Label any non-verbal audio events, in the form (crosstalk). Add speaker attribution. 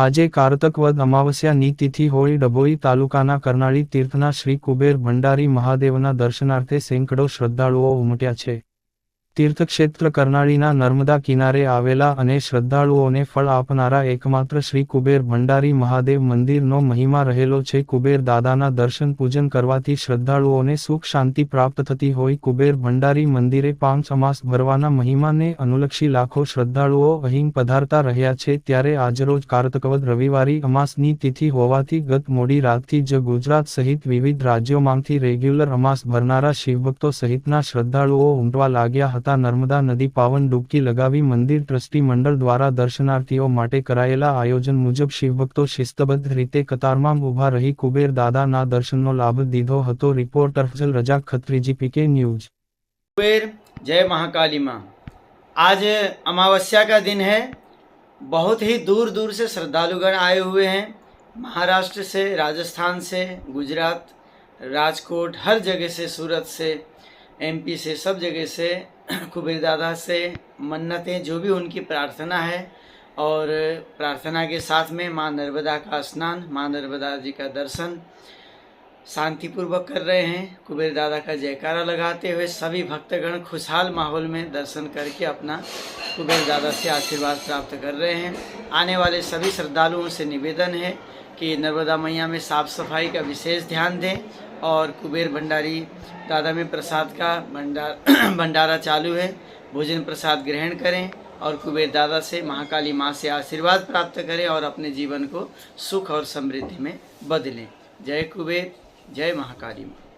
Speaker 1: આજે કારતકવદ અમાવસ્યાની તિથિ હોળી ડભોઈ તાલુકાના કરનાળી તીર્થના શ્રી કુબેર ભંડારી મહાદેવના દર્શનાર્થે સેંકડો શ્રદ્ધાળુઓ ઉમટ્યા છે તીર્થક્ષેત્ર કરનાળીના નર્મદા કિનારે આવેલા અને શ્રદ્ધાળુઓને ફળ આપનારા એકમાત્ર શ્રી કુબેર ભંડારી મહાદેવ મંદિરનો મહિમા રહેલો છે કુબેર દાદાના દર્શન પૂજન કરવાથી શ્રદ્ધાળુઓને સુખ શાંતિ પ્રાપ્ત થતી હોય કુબેર ભંડારી મંદિરે પાંચ અમાસ ભરવાના મહિમાને અનુલક્ષી લાખો શ્રદ્ધાળુઓ અહીં પધારતા રહ્યા છે ત્યારે આજરોજ કારતકવદ રવિવારી અમાસની તિથિ હોવાથી ગત મોડી રાતથી જ ગુજરાત સહિત વિવિધ રાજ્યોમાંથી રેગ્યુલર અમાસ ભરનારા શિવભક્તો સહિતના શ્રદ્ધાળુઓ ઉમટવા લાગ્યા હતા તા નર્મદા નદી પાવન ડૂબકી લગાવી મંદિર ટ્રસ્ટી મંડળ દ્વારા દર્શનાર્થીઓ માટે કરાયેલા આયોજન મુજબ શિવ ભક્તો શિસ્તબદ્ધ રીતે કતારમાં ઉભા રહી કુબેર દાદાના દર્શનનો લાભ દીધો હતો reporter Rajal Razak Khatri ji PK news
Speaker 2: જય મહાકાલીમાં આજે અમાવસ્યા કા દિન હે બહોત હી દૂર દૂર સે શરદાલુગણ આયે હુએ હે મહારાષ્ટ્ર સે રાજસ્થાન સે ગુજરાત રાજકોટ હર જગહ સે સુરત સે એમપી સે સબ જગહ સે कुबेर (clears throat) दादा से मन्नतें जो भी उनकी प्रार्थना है और प्रार्थना के साथ में माँ नर्मदा का स्नान माँ नर्मदा जी का दर्शन शांतिपूर्वक कर रहे हैं कुबेर दादा का जयकारा लगाते हुए सभी भक्तगण खुशहाल माहौल में दर्शन करके अपना कुबेर दादा से आशीर्वाद प्राप्त कर रहे हैं आने वाले सभी श्रद्धालुओं से निवेदन है कि नर्मदा मैया में साफ सफाई का विशेष ध्यान दें और कुबेर भंडारी दादा में प्रसाद का भंडार (clears throat) भंडारा चालू है भोजन प्रसाद ग्रहण करें और कुबेर दादा से महाकाली माँ से आशीर्वाद प्राप्त करें और अपने जीवन को सुख और समृद्धि में बदलें जय कुबेर जय महाकाली माँ